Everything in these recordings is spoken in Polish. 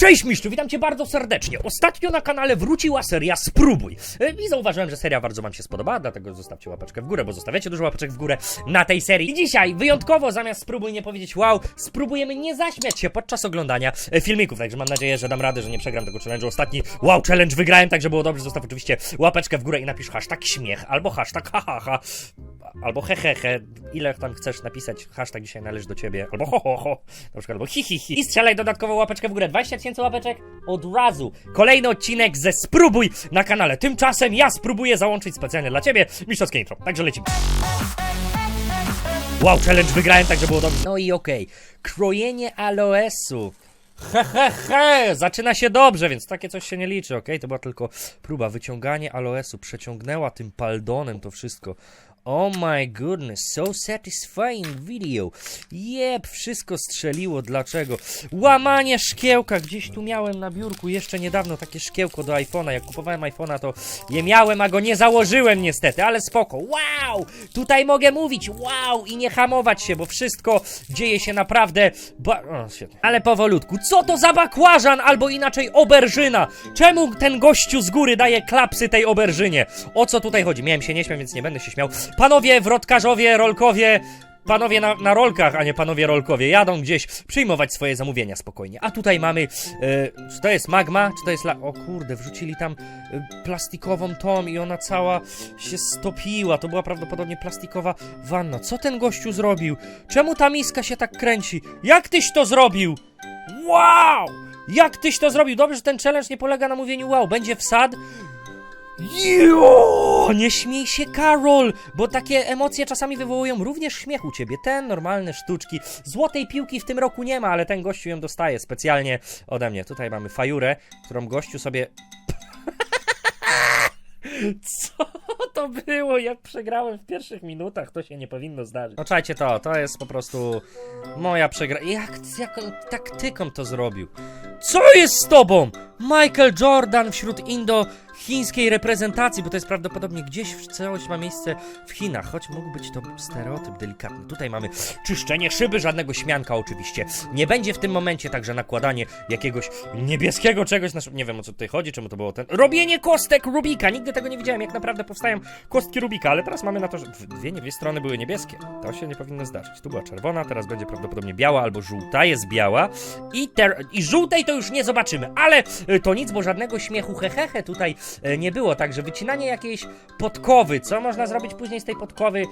Cześć mistrzu, witam cię bardzo serdecznie. Ostatnio na kanale wróciła seria Spróbuj. E, I zauważyłem, że seria bardzo wam się spodobała, dlatego zostawcie łapeczkę w górę, bo zostawiacie dużo łapeczek w górę na tej serii. I dzisiaj wyjątkowo zamiast Spróbuj nie powiedzieć wow, spróbujemy nie zaśmiać się podczas oglądania e, filmików. Także mam nadzieję, że dam radę, że nie przegram tego challenge'u. Ostatni wow challenge wygrałem, także było dobrze. Zostaw oczywiście łapeczkę w górę i napisz hashtag śmiech, albo hashtag hahaha, albo hehehe, ile tam chcesz napisać, hashtag dzisiaj należy do ciebie, albo ho ho ho, na przykład, albo hi hi hi. I strzelaj dodatkowo łapeczkę w górę, 20 tysięcy łapeczek od razu. Kolejny odcinek ze Spróbuj na kanale. Tymczasem ja spróbuję załączyć specjalnie dla ciebie mistrzowskie intro, także lecimy. Wow, challenge wygrałem, także było dobrze. No i okej, krojenie aloesu. He, he, he, zaczyna się dobrze, więc takie coś się nie liczy, okej? To była tylko próba. Wyciąganie aloesu, przeciągnęła tym paldonem to wszystko. Oh my goodness, so satisfying video. Jeb, wszystko strzeliło, dlaczego? Łamanie szkiełka, gdzieś tu miałem na biurku jeszcze niedawno takie szkiełko do iPhone'a. Jak kupowałem iPhone'a, to je miałem, a go nie założyłem niestety, ale spoko. Wow! Tutaj mogę mówić wow i nie hamować się, bo wszystko dzieje się naprawdę. Ba- o. Ale powolutku. Co to za bakłażan albo inaczej oberżyna? Czemu ten gościu z góry daje klapsy tej oberżynie? O co tutaj chodzi? Miałem się nie śmiać, więc nie będę się śmiał. Panowie wrotkarzowie, rolkowie. Panowie na, na rolkach, a nie panowie rolkowie, jadą gdzieś przyjmować swoje zamówienia spokojnie. A tutaj mamy, e, czy to jest magma, czy to jest la... O kurde, wrzucili tam e, plastikową tom i ona cała się stopiła. To była prawdopodobnie plastikowa wanna. Co ten gościu zrobił? Czemu ta miska się tak kręci? Jak tyś to zrobił? Wow! Jak tyś to zrobił? Dobrze, że ten challenge nie polega na mówieniu wow. Będzie wsad. Jo! Nie śmiej się, Karol, bo takie emocje czasami wywołują również śmiech u ciebie. Ten, normalne sztuczki. Złotej piłki w tym roku nie ma, ale ten gościu ją dostaje specjalnie ode mnie. Tutaj mamy fajurę, którą gościu sobie... Co to było? Jak przegrałem w pierwszych minutach, to się nie powinno zdarzyć. No czajcie to, to jest po prostu moja przegra... Jak, jak on taktyką to zrobił? Co jest z tobą? Michael Jordan wśród indo-chińskiej reprezentacji, bo to jest prawdopodobnie gdzieś w całość ma miejsce w Chinach, choć mógł być to stereotyp delikatny. Tutaj mamy czyszczenie szyby, żadnego śmianka oczywiście. Nie będzie w tym momencie także nakładanie jakiegoś niebieskiego czegoś na Nie wiem o co tutaj chodzi, czemu to było ten... Robienie kostek Rubika! Nigdy tego nie widziałem, jak naprawdę powstają kostki Rubika, ale teraz mamy na to, że dwie, dwie strony były niebieskie. To się nie powinno zdarzyć. Tu była czerwona, teraz będzie prawdopodobnie biała albo żółta, jest biała. I, ter... I żółtej to już nie zobaczymy, ale y, to nic, bo żadnego śmiechu hehehe tutaj y, nie było, także wycinanie jakiejś podkowy, co można zrobić później z tej podkowy?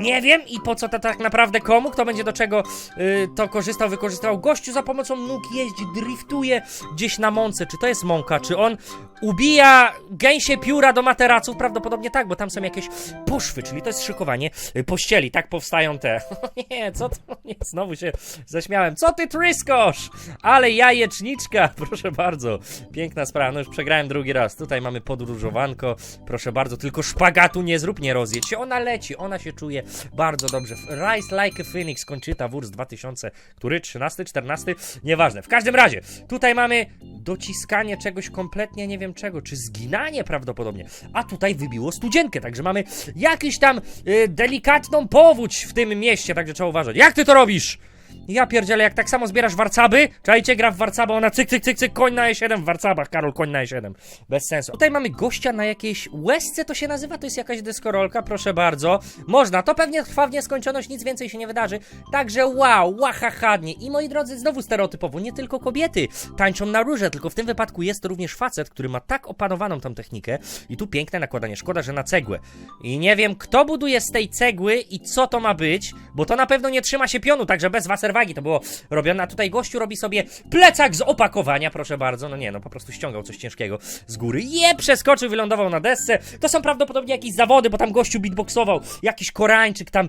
Nie wiem i po co to tak naprawdę komu, kto będzie do czego y, to korzystał, wykorzystywał. Gościu za pomocą nóg jeździ, driftuje gdzieś na mące. Czy to jest mąka? Czy on ubija gęsie pióra do materaców? Prawdopodobnie tak, bo tam są jakieś poszwy, czyli to jest szykowanie y, pościeli. Tak powstają te. nie, co to? Nie, znowu się zaśmiałem. Co ty tryskosz? Ale jajeczniczka, proszę bardzo. Piękna sprawa, no już przegrałem drugi raz. Tutaj mamy podróżowanko, proszę bardzo, tylko szpagatu nie zrób, nie rozjedź się. Ona leci, ona się czuje bardzo dobrze. Rise Like a Phoenix, Conchita Wurst 2000, który 13, 14, nieważne. W każdym razie, tutaj mamy dociskanie czegoś kompletnie nie wiem czego, czy zginanie prawdopodobnie. A tutaj wybiło studzienkę, także mamy jakiś tam y, delikatną powódź w tym mieście, także trzeba uważać. Jak ty to robisz? Ja pierdzielę, jak tak samo zbierasz warcaby, czajcie, gra w warcaba, ona cyk, cyk, cyk, cyk, koń na E7 w warcabach, Karol, koń na E7. Bez sensu. Tutaj mamy gościa na jakiejś łezce, to się nazywa, to jest jakaś deskorolka, proszę bardzo. Można, to pewnie trwa w nieskończoność, nic więcej się nie wydarzy. Także wow, łachachadnie. I moi drodzy, znowu stereotypowo, nie tylko kobiety tańczą na róże, tylko w tym wypadku jest to również facet, który ma tak opanowaną tą technikę. I tu piękne nakładanie, szkoda, że na cegłę. I nie wiem, kto buduje z tej cegły i co to ma być, bo to na pewno nie trzyma się pionu, także bez waserwagi to było robione. A tutaj gościu robi sobie plecak z opakowania, proszę bardzo. No nie, no po prostu ściągał coś ciężkiego z góry. Je, przeskoczył, wylądował na desce. To są prawdopodobnie jakieś zawody, bo tam gościu beatboxował. Jakiś Koreańczyk tam.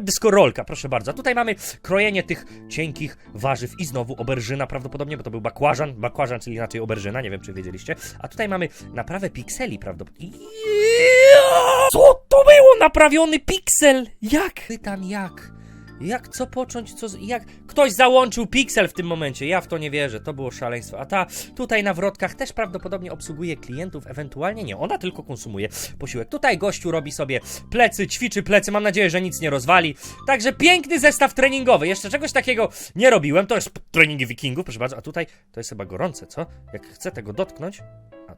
Dyskorolka, proszę bardzo. A tutaj mamy krojenie tych cienkich warzyw i znowu oberżyna prawdopodobnie, bo to był bakłażan. Bakłażan, czyli inaczej oberżyna, nie wiem czy wiedzieliście. A tutaj mamy naprawę pikseli prawdopodobnie. Co to było? Naprawiony piksel! Jak? Pytam jak? Jak co począć, co. Jak. Ktoś załączył piksel w tym momencie. Ja w to nie wierzę. To było szaleństwo. A ta tutaj na wrotkach też prawdopodobnie obsługuje klientów, ewentualnie nie. Ona tylko konsumuje posiłek. Tutaj gościu robi sobie plecy, ćwiczy plecy. Mam nadzieję, że nic nie rozwali. Także piękny zestaw treningowy. Jeszcze czegoś takiego nie robiłem. To jest treningi wikingów, proszę bardzo. A tutaj to jest chyba gorące, co? Jak chcę tego dotknąć.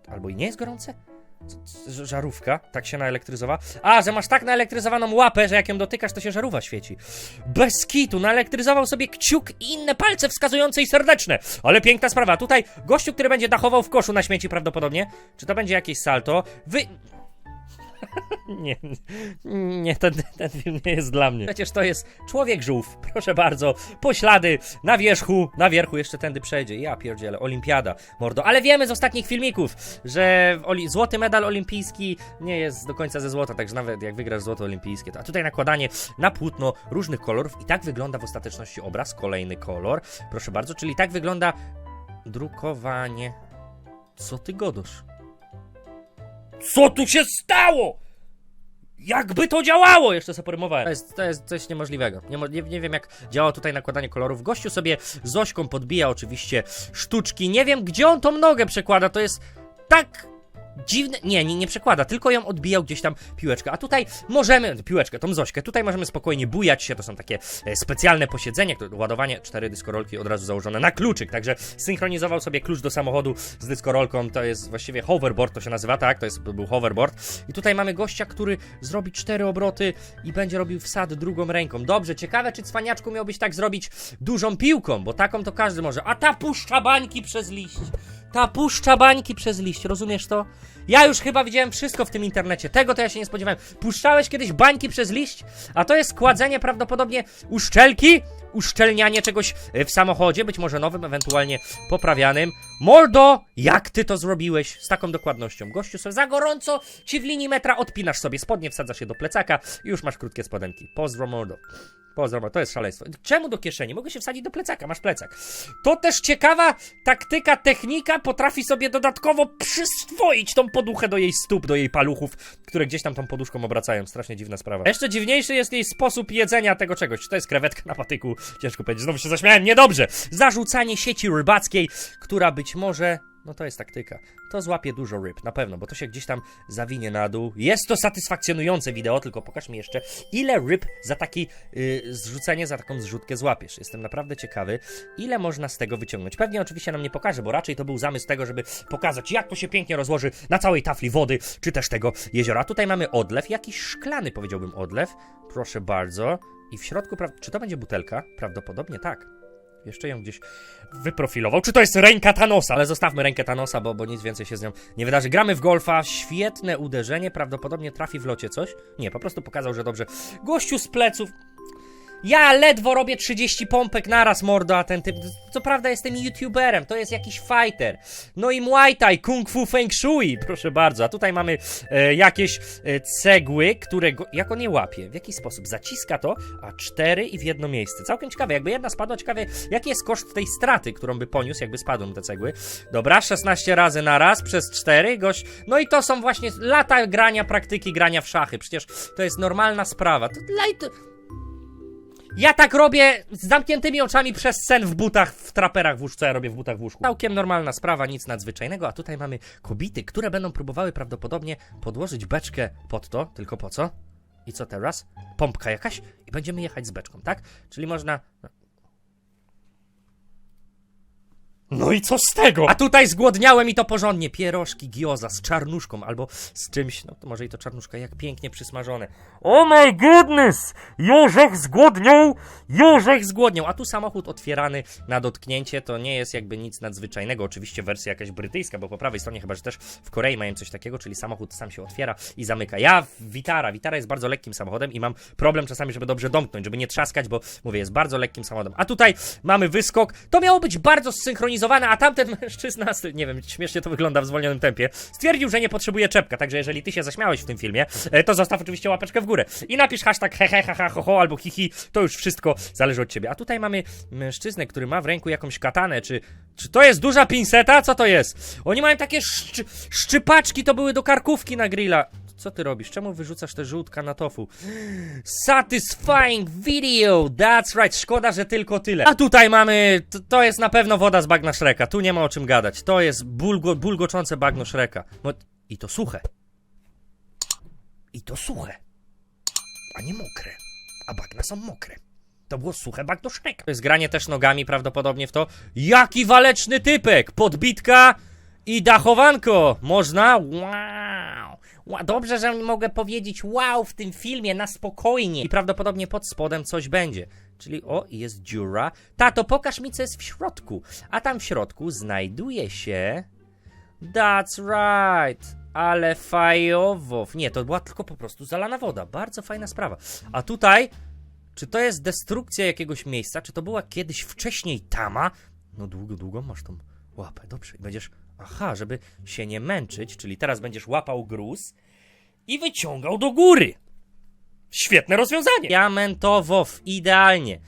Albo i nie jest gorące? Żarówka, tak się naelektryzowała. A, że masz tak naelektryzowaną łapę, że jak ją dotykasz, to się żarówa świeci. Bez kitu, naelektryzował sobie kciuk i inne palce wskazujące i serdeczne. Ale piękna sprawa. Tutaj gościu, który będzie dachował w koszu na śmieci prawdopodobnie. Czy to będzie jakieś salto? Wy... Nie, nie, ten, ten film nie jest dla mnie. Przecież to jest człowiek żółw, proszę bardzo. Poślady na wierzchu, na wierzchu jeszcze tędy przejdzie. Ja pierdzielę, olimpiada, mordo. Ale wiemy z ostatnich filmików, że złoty medal olimpijski nie jest do końca ze złota, także nawet jak wygrasz złoto olimpijskie, to a tutaj nakładanie na płótno różnych kolorów i tak wygląda w ostateczności obraz. Kolejny kolor, proszę bardzo, czyli tak wygląda drukowanie. Co ty godasz? Co tu się stało? Jakby to działało? Jeszcze sobie porymowałem. To jest, to jest coś niemożliwego. Nie, nie, nie wiem, jak działa tutaj nakładanie kolorów. Gościu sobie Zośką podbija oczywiście sztuczki. Nie wiem, gdzie on tą nogę przekłada. To jest tak dziwne. Nie, nie, nie przekłada, tylko ją odbijał gdzieś tam piłeczkę. A tutaj możemy, piłeczkę, tą Zośkę, tutaj możemy spokojnie bujać się. To są takie e, specjalne posiedzenie, które- ładowanie, cztery dyskorolki od razu założone na kluczyk. Także synchronizował sobie klucz do samochodu z dyskorolką. To jest właściwie hoverboard, to się nazywa, tak? To jest, był hoverboard. I tutaj mamy gościa, który zrobi cztery obroty i będzie robił wsad drugą ręką. Dobrze, ciekawe, czy cwaniaczku miałbyś tak zrobić dużą piłką, bo taką to każdy może. A ta puszcza bańki przez liść. Ta puszcza bańki przez liść, rozumiesz to? Ja już chyba widziałem wszystko w tym internecie. Tego to ja się nie spodziewałem. Puszczałeś kiedyś bańki przez liść? A to jest kładzenie prawdopodobnie uszczelki, uszczelnianie czegoś e, w samochodzie, być może nowym, ewentualnie poprawianym. Mordo, jak ty to zrobiłeś z taką dokładnością? Gościu, sobie za gorąco ci w linii metra odpinasz sobie spodnie, wsadzasz je do plecaka i już masz krótkie spodenki. Pozdro, mordo. Pozdro, to jest szaleństwo. Czemu do kieszeni? Mogę się wsadzić do plecaka, masz plecak. To też ciekawa taktyka, technika, potrafi sobie dodatkowo przyswoić tą poduchę do jej stóp, do jej paluchów, które gdzieś tam tą poduszką obracają. Strasznie dziwna sprawa. Jeszcze dziwniejszy jest jej sposób jedzenia tego czegoś. To jest krewetka na patyku? Ciężko powiedzieć. Znowu się zaśmiałem. Niedobrze. Zarzucanie sieci rybackiej, która być może... No to jest taktyka. To złapie dużo ryb, na pewno, bo to się gdzieś tam zawinie na dół. Jest to satysfakcjonujące wideo, tylko pokaż mi jeszcze, ile ryb za taki yy, zrzucenie, za taką zrzutkę złapiesz. Jestem naprawdę ciekawy, ile można z tego wyciągnąć. Pewnie oczywiście nam nie pokaże, bo raczej to był zamysł tego, żeby pokazać, jak to się pięknie rozłoży na całej tafli wody, czy też tego jeziora. Tutaj mamy odlew, jakiś szklany, powiedziałbym, odlew. Proszę bardzo. I w środku, czy to będzie butelka? Prawdopodobnie tak. Jeszcze ją gdzieś wyprofilował. Czy to jest ręka Thanosa? Ale zostawmy rękę Thanosa, bo, bo nic więcej się z nią nie wydarzy. Gramy w golfa, świetne uderzenie, prawdopodobnie trafi w locie coś. Nie, po prostu pokazał, że dobrze. Gościu z pleców. Ja ledwo robię 30 pompek naraz, mordo, a ten typ... Co prawda jestem youtuberem, to jest jakiś fighter. No i Muay Thai, Kung Fu Feng Shui, proszę bardzo. A tutaj mamy e, jakieś e, cegły, które... Go, jak on je łapie? W jaki sposób? Zaciska to, a cztery i w jedno miejsce. Całkiem ciekawe, jakby jedna spadła, ciekawe, jaki jest koszt tej straty, którą by poniósł, jakby spadły mu te cegły. Dobra, 16 razy na raz przez 4, gość... No i to są właśnie lata grania, praktyki grania w szachy. Przecież to jest normalna sprawa. To, light... Ja tak robię z zamkniętymi oczami przez sen w butach, w traperach w łóżku, co ja robię w butach w łóżku. Całkiem normalna sprawa, nic nadzwyczajnego, a tutaj mamy kobity, które będą próbowały prawdopodobnie podłożyć beczkę pod to, tylko po co? I co teraz? Pompka jakaś i będziemy jechać z beczką, tak? Czyli można... No i co z tego? A tutaj zgłodniałem i to porządnie. Pierożki gioza z czarnuszką albo z czymś, no to może i to czarnuszka, jak pięknie przysmażone. Oh my goodness! Jorzech zgłodniał! Jorzech zgłodniał! A tu samochód otwierany na dotknięcie, to nie jest jakby nic nadzwyczajnego. Oczywiście wersja jakaś brytyjska, bo po prawej stronie chyba, że też w Korei mają coś takiego, czyli samochód sam się otwiera i zamyka. Ja w Vitara, Vitara jest bardzo lekkim samochodem i mam problem czasami, żeby dobrze domknąć, żeby nie trzaskać, bo mówię, jest bardzo lekkim samochodem. A tutaj mamy wyskok. To miało być bardzo zsynchronizowane, a tamten mężczyzna, nie wiem, śmiesznie to wygląda w zwolnionym tempie, stwierdził, że nie potrzebuje czepka, także jeżeli ty się zaśmiałeś w tym filmie, e, to zostaw oczywiście łapeczkę w górę i napisz hashtag hehe, haha, ho, ho, albo hihi, to już wszystko zależy od ciebie. A tutaj mamy mężczyznę, który ma w ręku jakąś katanę, czy, czy to jest duża pinseta? Co to jest? Oni mają takie szczy, szczypaczki, to były do karkówki na grilla. Co ty robisz? Czemu wyrzucasz te żółtka na tofu? Satisfying video! That's right, szkoda, że tylko tyle. A tutaj mamy, to, to jest na pewno woda z bagna Shreka, tu nie ma o czym gadać. To jest bulgo, bulgoczące bagno Shreka. No, I to suche. I to suche. A nie mokre. A bagna są mokre. To było suche bagno Shreka. To jest granie też nogami prawdopodobnie w to. Jaki waleczny typek! Podbitka i dachowanko! Można? Wow! Dobrze, że mogę powiedzieć wow w tym filmie na spokojnie. I prawdopodobnie pod spodem coś będzie. Czyli o, jest dziura. Tato, pokaż mi co jest w środku. A tam w środku znajduje się... That's right. Ale fajowo. Nie, to była tylko po prostu zalana woda. Bardzo fajna sprawa. A tutaj, czy to jest destrukcja jakiegoś miejsca? Czy to była kiedyś wcześniej tama? No długo, długo masz tą łapę. Dobrze. I będziesz, aha, żeby się nie męczyć, czyli teraz będziesz łapał gruz i wyciągał do góry. Świetne rozwiązanie. Diamentowo, idealnie.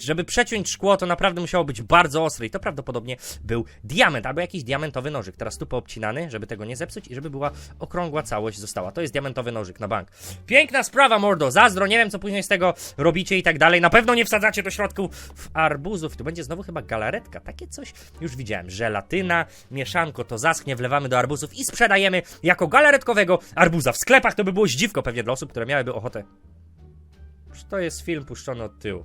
Żeby przeciąć szkło, to naprawdę musiało być bardzo ostre i to prawdopodobnie był diament albo jakiś diamentowy nożyk. Teraz tu poobcinany, żeby tego nie zepsuć i żeby była okrągła całość została. To jest diamentowy nożyk na bank. Piękna sprawa, mordo. Zazdro, nie wiem co później z tego robicie i tak dalej. Na pewno nie wsadzacie do środku w arbuzów. Tu będzie znowu chyba galaretka. Takie coś już widziałem. Żelatyna, mieszanko to zaschnie, wlewamy do arbuzów i sprzedajemy jako galaretkowego arbuza. W sklepach to by było zdziwko pewnie dla osób, które miałyby ochotę. To jest film puszczony od tyłu?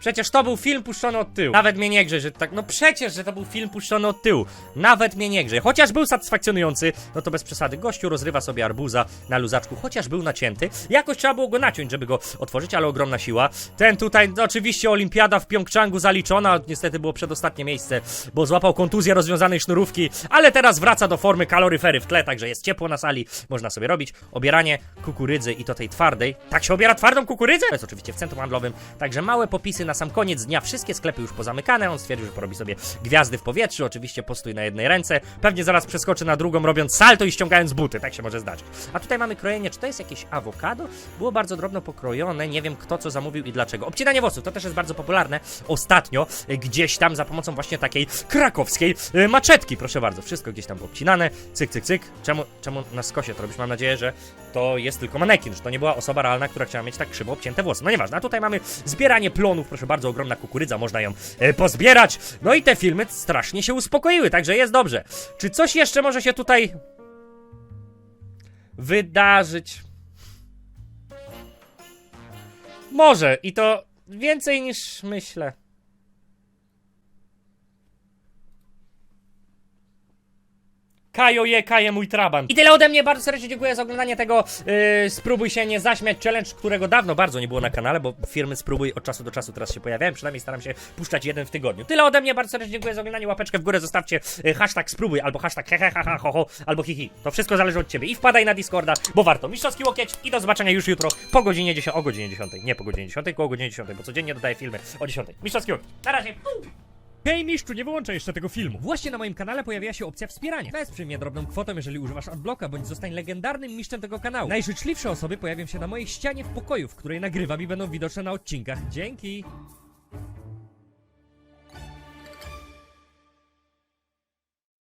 Przecież to był film puszczony od tyłu. Nawet mnie nie grzej, że tak. No przecież, że to był film puszczony od tyłu. Nawet mnie nie grzej. Chociaż był satysfakcjonujący, no to bez przesady. Gościu rozrywa sobie arbuza na luzaczku, chociaż był nacięty. Jakoś trzeba było go naciąć, żeby go otworzyć, ale ogromna siła. Ten tutaj, no, oczywiście olimpiada w Pjongczangu zaliczona. Niestety było przedostatnie miejsce, bo złapał kontuzję rozwiązanej sznurówki, ale teraz wraca do formy kaloryfery w tle, także jest ciepło na sali. Można sobie robić obieranie kukurydzy i to tej twardej. Tak się obiera twardą kukurydzę? Jest oczywiście w centrum handlowym. Także małe popisy na sam koniec dnia. Wszystkie sklepy już pozamykane. On stwierdził, że porobi sobie gwiazdy w powietrzu. Oczywiście postój na jednej ręce. Pewnie zaraz przeskoczy na drugą, robiąc salto i ściągając buty. Tak się może zdarzyć. A tutaj mamy krojenie. Czy to jest jakieś awokado? Było bardzo drobno pokrojone. Nie wiem kto co zamówił i dlaczego. Obcinanie włosów to też jest bardzo popularne. Ostatnio y, gdzieś tam za pomocą właśnie takiej krakowskiej y, maczetki. Proszę bardzo. Wszystko gdzieś tam obcinane. Cyk, cyk, cyk. Czemu, czemu na skosie to robisz? Mam nadzieję, że to jest tylko manekin, że to nie była osoba realna, która chciała mieć tak krzywo obcięte włosy. No nieważne. A tutaj mamy zbieranie plonów. Proszę bardzo, ogromna kukurydza. Można ją e, pozbierać. No i te filmy strasznie się uspokoiły, także jest dobrze. Czy coś jeszcze może się tutaj wydarzyć? Może i to więcej niż myślę. Kajo je, kaje mój traban. I tyle ode mnie, bardzo serdecznie dziękuję za oglądanie tego yy, Spróbuj się nie zaśmiać challenge, którego dawno bardzo nie było na kanale, bo firmy Spróbuj od czasu do czasu teraz się pojawiają, przynajmniej staram się puszczać jeden w tygodniu. Tyle ode mnie, bardzo serdecznie dziękuję za oglądanie, łapeczkę w górę, zostawcie yy, hashtag Spróbuj, albo hashtag hehehaha, albo hihi. To wszystko zależy od ciebie i wpadaj na Discorda, bo warto. Mistrzowski łokieć i do zobaczenia już jutro po godzinie 10, o godzinie 10, nie po godzinie 10, tylko o godzinie 10, bo codziennie dodaję filmy o 10. Mistrzowski łokieć. Na razie. Hej mistrzu, nie wyłączaj jeszcze tego filmu. Właśnie na moim kanale pojawiła się opcja wspierania. Wesprzyj mnie drobną kwotą, jeżeli używasz adblocka, bądź zostań legendarnym mistrzem tego kanału. Najżyczliwsze osoby pojawią się na mojej ścianie w pokoju, w której nagrywam i będą widoczne na odcinkach. Dzięki!